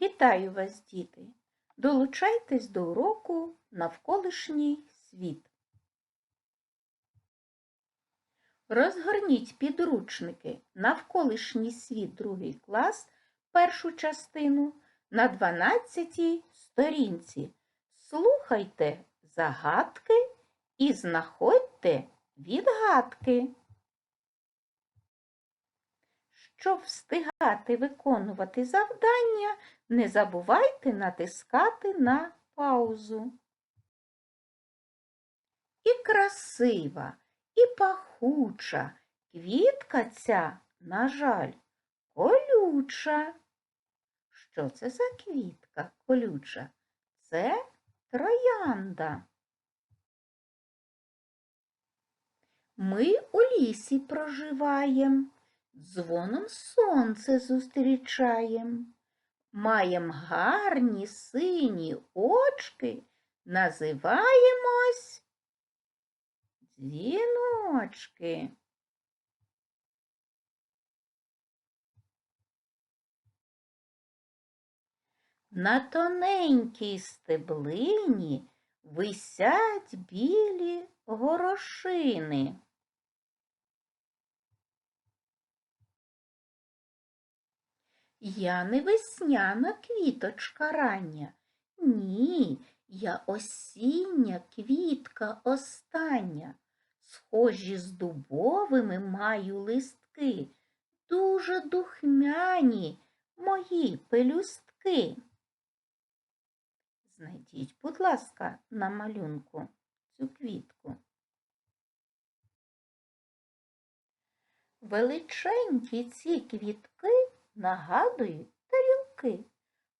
Вітаю вас, діти! Долучайтесь до уроку Навколишній світ. Розгорніть підручники Навколишній світ другий клас, першу частину на 12 сторінці. Слухайте загадки і знаходьте відгадки. Щоб встигати виконувати завдання, не забувайте натискати на паузу. І красива, і пахуча квітка ця, на жаль, колюча. Що це за квітка колюча? Це троянда. Ми у лісі проживаєм, дзвоном сонце зустрічаєм. Маєм гарні сині очки, називаємось дзвіночки. На тоненькій стеблині висять білі горошини. Я не весняна квіточка рання. Ні, я осіння квітка остання. Схожі з дубовими маю листки, дуже духмяні мої пелюстки. Знайдіть, будь ласка, на малюнку цю квітку. Величенькі ці квітки нагадують тарілки.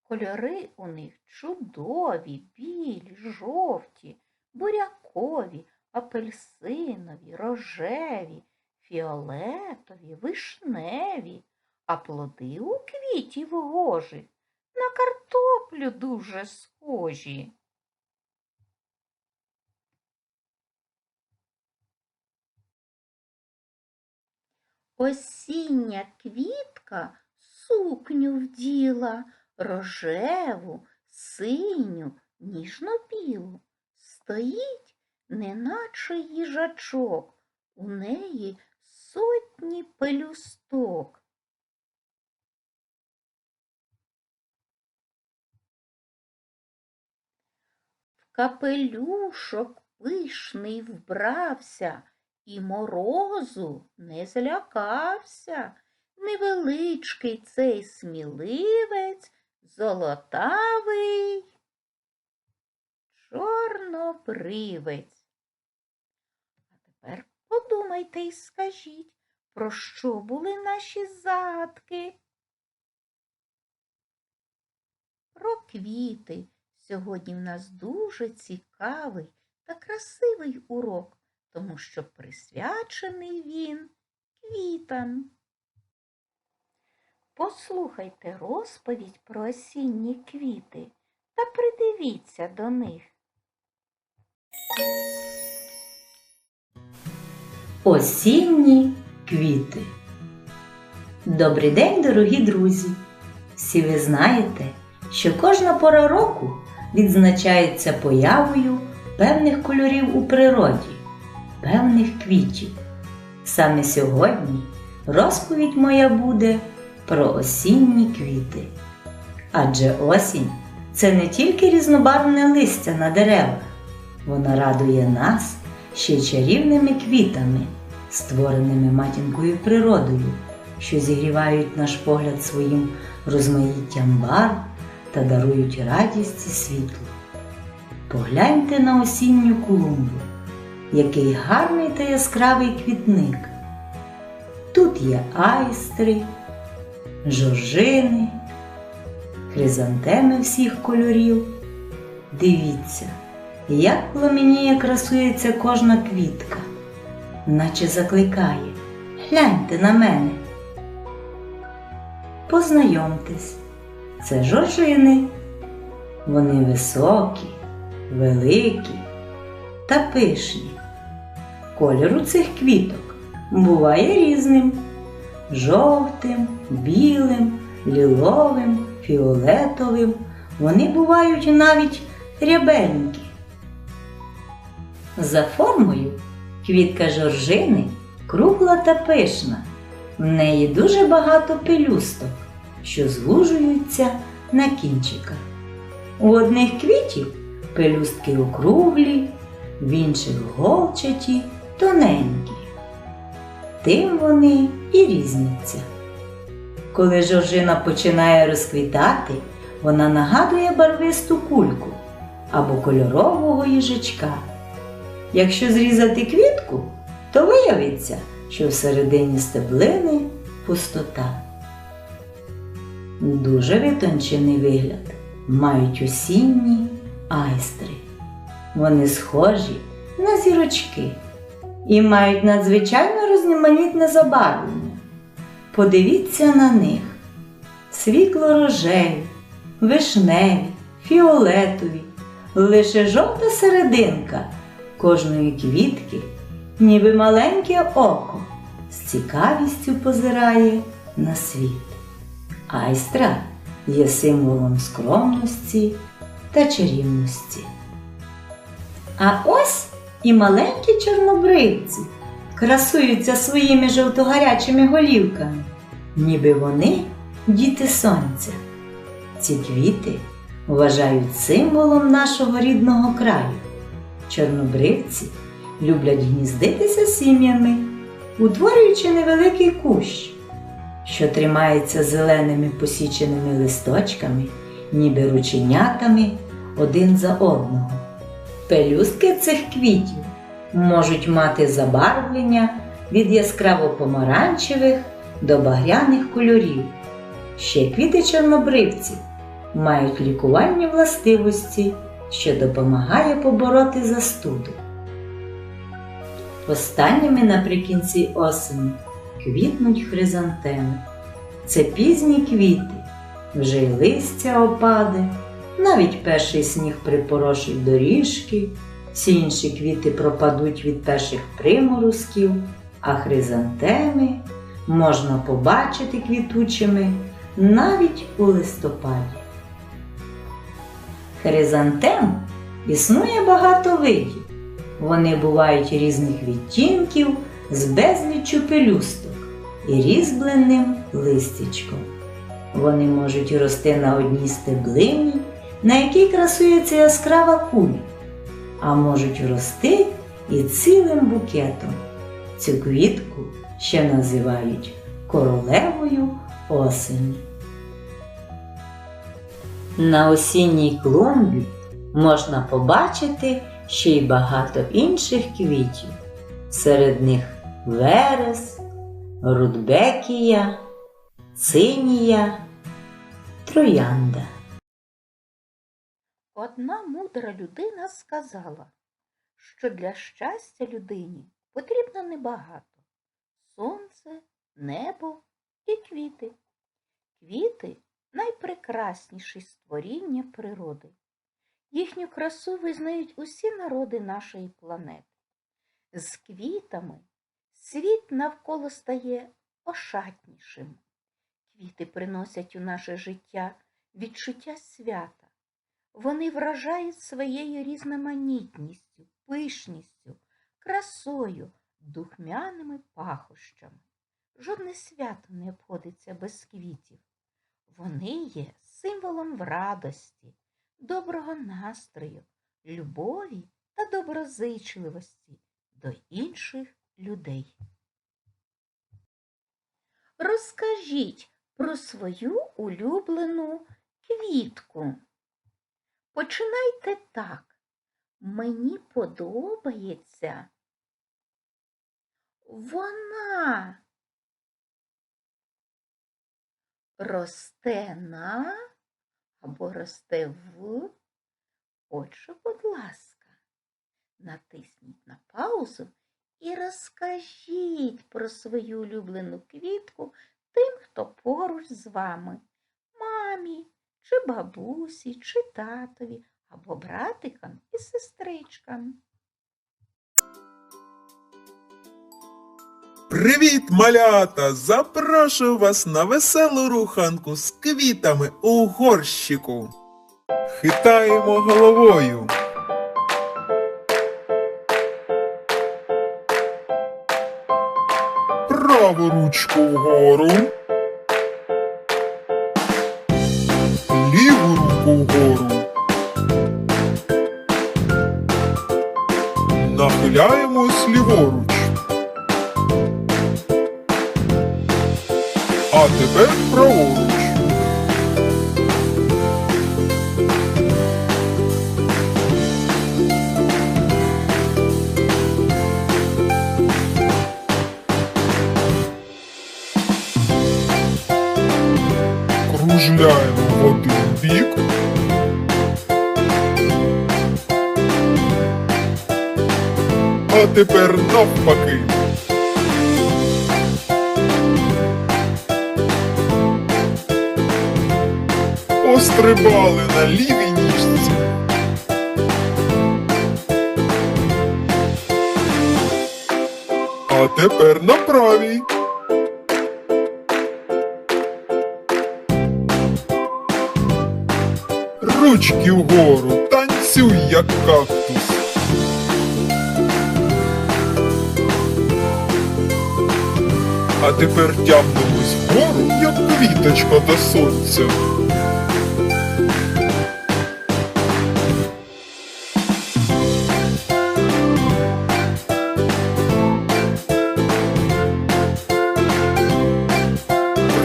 Кольори у них чудові, білі, жовті, бурякові, апельсинові, рожеві, фіолетові, вишневі, а плоди у квітів гожих на картоплю дуже схожі. Осіння квітка сукню вділа, рожеву, синю, ніжно-білу. Стоїть, неначе їжачок, у неї сотні пелюсток. В капелюшок пишний вбрався і морозу не злякався. Невеличкий цей сміливець, золотавий чорнобривець. А тепер подумайте і скажіть, про що були наші загадки? Про квіти. Сьогодні в нас дуже цікавий та красивий урок, тому що присвячений він квітам. Послухайте розповідь про осінні квіти та придивіться до них. Осінні квіти. Добрий день, дорогі друзі! Всі ви знаєте, що кожна пора року відзначається появою певних кольорів у природі, певних квітів. Саме сьогодні розповідь моя буде про осінні квіти. Адже осінь це не тільки різнобарвне листя на деревах, вона радує нас ще чарівними квітами, створеними матінкою природою, що зігрівають наш погляд своїм розмаїттям барв та дарують радість і світло. Погляньте на осінню клумбу, який гарний та яскравий квітник. Тут є айстри, жоржини, хризантеми всіх кольорів. Дивіться, як пламеніє красується кожна квітка, наче закликає. Гляньте на мене. Познайомтесь, це жоржини. Вони високі, великі та пишні. Колір у цих квіток буває різним жовтим, білим, ліловим, фіолетовим, вони бувають навіть рябенькі. За формою квітка жоржини кругла та пишна. В неї дуже багато пелюсток, що звужуються на кінчиках. У одних квітів пелюстки округлі, в інших голчаті, тоненькі. Тим вони і різняться. Коли жоржина починає розквітати, вона нагадує барвисту кульку або кольорового їжачка. Якщо зрізати квітку, то виявиться, що всередині стеблини пустота. Дуже витончений вигляд мають осінні айстри. Вони схожі на зірочки і мають надзвичайно різноманітне забарвлення. Подивіться на них: світло-рожеві, вишневі, фіолетові, лише жовта серединка кожної квітки, ніби маленьке око, з цікавістю позирає на світ. Айстра є символом скромності та чарівності. А ось і маленькі чорнобривці красуються своїми жовтогарячими голівками, ніби вони діти сонця. Ці квіти вважають символом нашого рідного краю. Чорнобривці люблять гніздитися сім'ями, утворюючи невеликий кущ, що тримається зеленими посіченими листочками, ніби рученятами один за одного. Пелюстки цих квітів можуть мати забарвлення від яскраво помаранчевих до багряних кольорів. Ще квіти чорнобривців мають лікувальні властивості, що допомагає побороти застуду. Останніми наприкінці осені квітнуть хризантеми. Це пізні квіти, вже й листя опаде, навіть перший сніг припорошить доріжки, всі інші квіти пропадуть від перших приморозків, а хризантеми можна побачити квітучими навіть у листопаді. Хризантем існує багато видів. Вони бувають різних відтінків з безліччю пелюсток і різьбленим листячком. Вони можуть рости на одній стеблині, на якій красується яскрава куля, а можуть рости і цілим букетом. Цю квітку ще називають королевою осені. На осінній клумбі можна побачити ще й багато інших квітів. Серед них верес, рудбекія, цинія, троянда. Одна мудра людина сказала, що для щастя людині потрібно небагато сонце, небо і квіти. Квіти найпрекрасніші створіння природи. Їхню красу визнають усі народи нашої планети. З квітами світ навколо стає ошатнішим. Квіти приносять у наше життя відчуття свята. Вони вражають своєю різноманітністю, пишністю, красою, духмяними пахощами. Жодне свято не обходиться без квітів. Вони є символом радості, доброго настрою, любові та доброзичливості до інших людей. Розкажіть про свою улюблену квітку. Починайте так. Мені подобається. Вона росте на або росте в. Отже, будь ласка, натисніть на паузу і розкажіть про свою улюблену квітку тим, хто поруч з вами, мамі, чи бабусі, чи татові, або братикам і сестричкам. Привіт, малята! Запрошую вас на веселу руханку з квітами у горщику. Хитаємо головою. Праву ручку вгору. Кружляємо в один бік. А тепер навпаки. Пострибали на лівій ніжці. А тепер на правій. Ручки вгору, танцюй, як кактус. А тепер тягнемось вгору, як квіточка до сонця.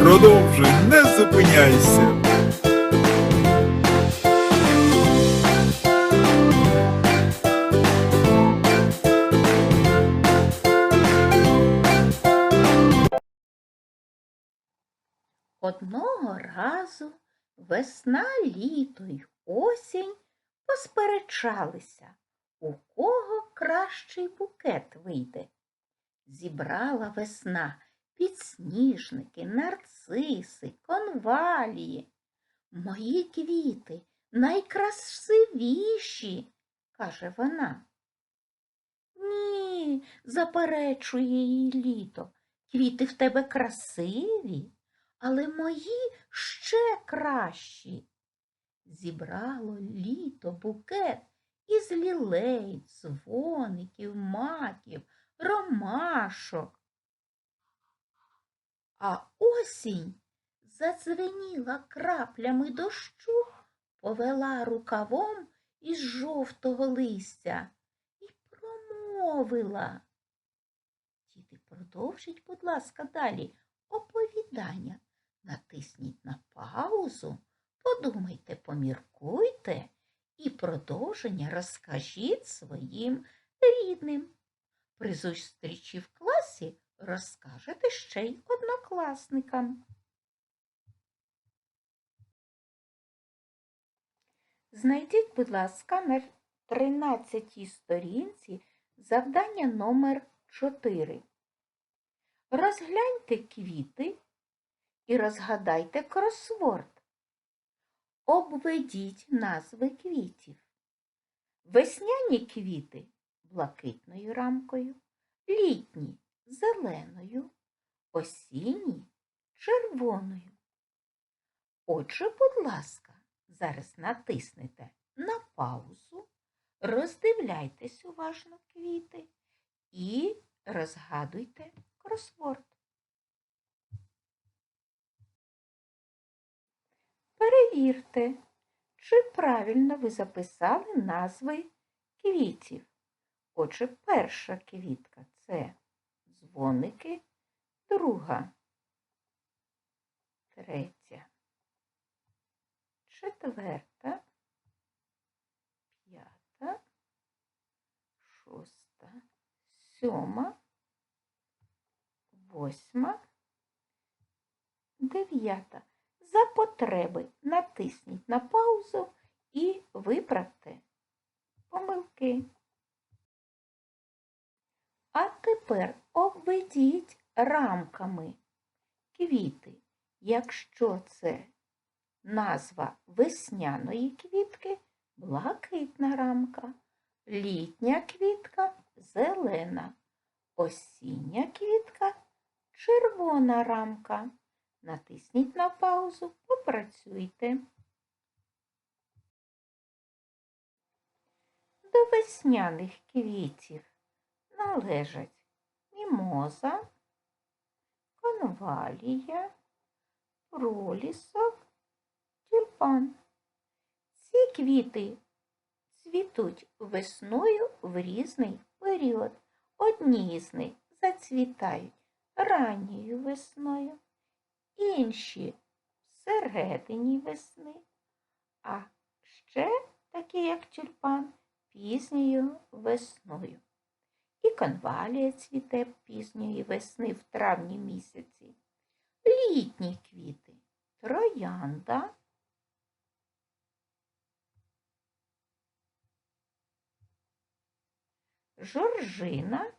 Продовжуй, не зупиняйся. Одного разу весна, літо й осінь посперечалися, у кого кращий букет вийде. Зібрала весна підсніжники, нарциси, конвалії. Мої квіти найкрасивіші, каже вона. Ні, заперечує її літо. Квіти в тебе красиві, але мої ще кращі. Зібрало літо букет із лілей, дзвоників, маків, ромашок. А осінь задзвеніла краплями дощу, повела рукавом із жовтого листя і промовила. Діти, продовжіть, будь ласка, далі оповідання. Натисніть на паузу, подумайте, поміркуйте і продовження розкажіть своїм рідним. При зустрічі в класі розкажете ще й однокласникам. Знайдіть, будь ласка, на 13 сторінці завдання номер 4. Розгляньте квіти і розгадайте кросворд. Обведіть назви квітів. Весняні квіти блакитною рамкою, літні зеленою, осінні червоною. Отже, будь ласка, зараз натиснете на паузу, роздивляйтесь уважно квіти і розгадуйте кросворд. Перевірте, чи правильно ви записали назви квітів. Отже, перша квітка це дзвоники, друга, третя, четверта, п'ята, шоста, сьома, восьма, дев'ята. За потреби. Натисніть на паузу і виправте помилки. А тепер обведіть рамками. Квіти, якщо це назва весняної квітки, блакитна рамка, літня квітка зелена, Осіння квітка, червона рамка. Натисніть на паузу, попрацюйте. До весняних квітів належать мімоза, конвалія, пролісок, тюльпан. Ці квіти цвітуть весною в різний період. Одні з них зацвітають ранньою весною, інші всередині весни, а ще такі, як тюльпан, пізньою весною. І конвалія цвіте пізньої весни в травні місяці. Літні квіти троянда, жоржина,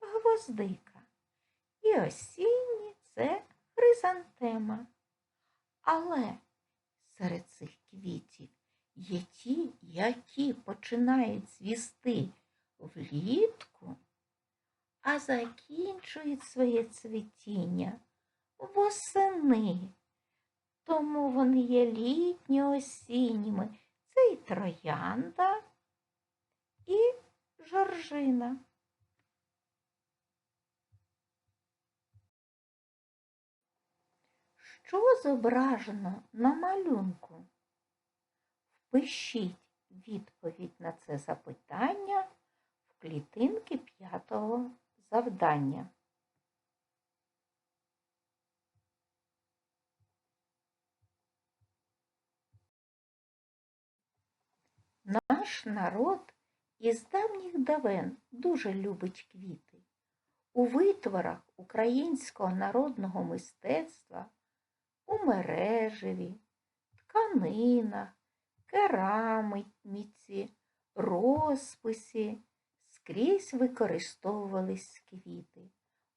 гвоздика. І осінні це хризантема. Але серед цих квітів є ті, які починають цвісти влітку, а закінчують своє цвітіння восени. Тому вони є літньо-осінніми. Це і троянда, і жоржина. Що зображено на малюнку? Впишіть відповідь на це запитання в клітинки п'ятого завдання. Наш народ із давніх давен дуже любить квіти. У витворах українського народного мистецтва, у мережеві, тканинах, кераміці, розписі скрізь використовувались квіти.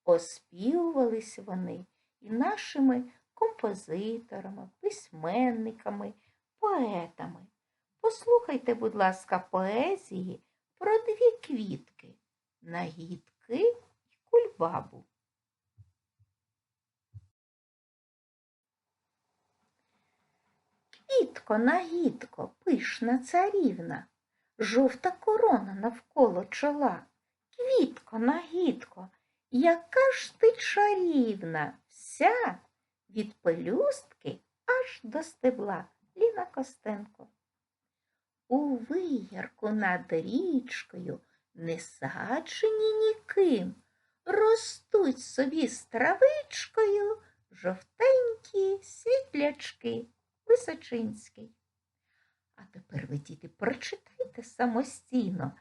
Оспівувались вони і нашими композиторами, письменниками, поетами. Послухайте, будь ласка, поезії про дві квітки нагідки і кульбабу. Квітко, нагідко, пишна царівна, жовта корона навколо чола. Квітко, нагідко, яка ж ти чарівна, вся від пелюстки аж до стебла. Ліна Костенко. У виярку над річкою, не саджені ніким, ростуть собі з травичкою жовтенькі світлячки. Височинський. А тепер ви, діти, прочитайте самостійно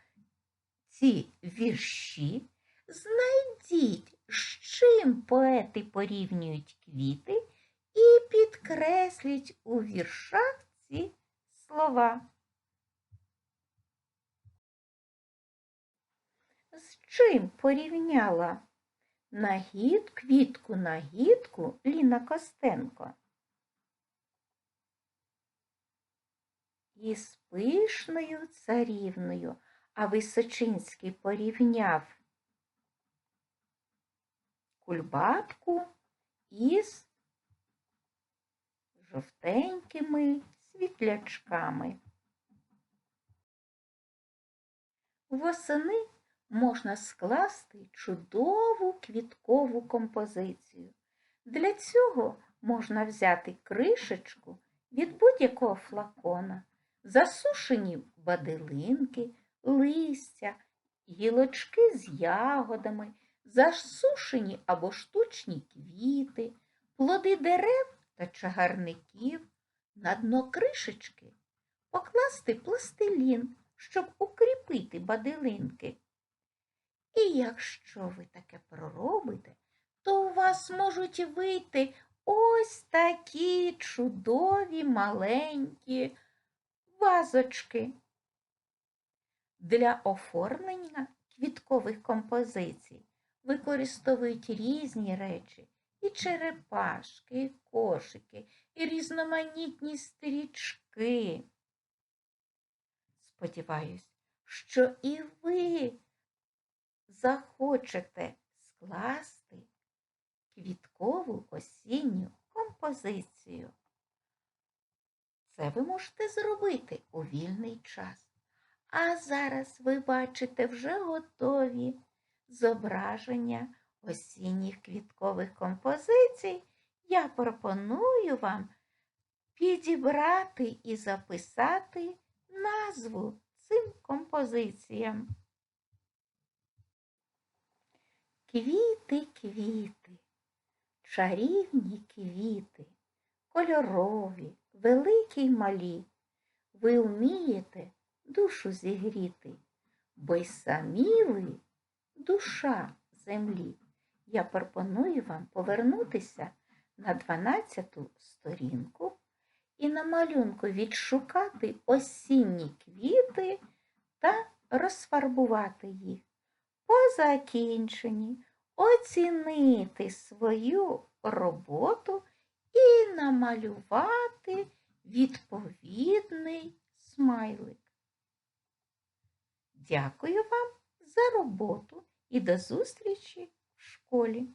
ці вірші, знайдіть, з чим поети порівнюють квіти, і підкресліть у віршах ці слова. З чим порівняла нагід, квітку нагідку Ліна Костенко? Із пишною царівною, а Височинський порівняв кульбабку із жовтенькими світлячками. Восени можна скласти чудову квіткову композицію. Для цього можна взяти кришечку від будь-якого флакона, засушені баделинки, листя, гілочки з ягодами, засушені або штучні квіти, плоди дерев та чагарників, на дно кришечки покласти пластилін, щоб укріпити баделинки. І якщо ви таке проробите, то у вас можуть вийти ось такі чудові маленькі вазочки. Для оформлення квіткових композицій використовують різні речі і черепашки, і кошики, і різноманітні стрічки. Сподіваюсь, що і ви захочете скласти квіткову осінню композицію. Це ви можете зробити у вільний час. А зараз ви бачите вже готові зображення осінніх квіткових композицій. Я пропоную вам підібрати і записати назву цим композиціям. Квіти, квіти, чарівні квіти, кольорові, великі й малі. Ви вмієте душу зігріти, бо й самі ви душа землі. Я пропоную вам повернутися на 12 сторінку і на малюнку відшукати осінні квіти та розфарбувати їх. По закінченні оцінити свою роботу і намалювати відповідний смайлик. Дякую вам за роботу і до зустрічі в школі.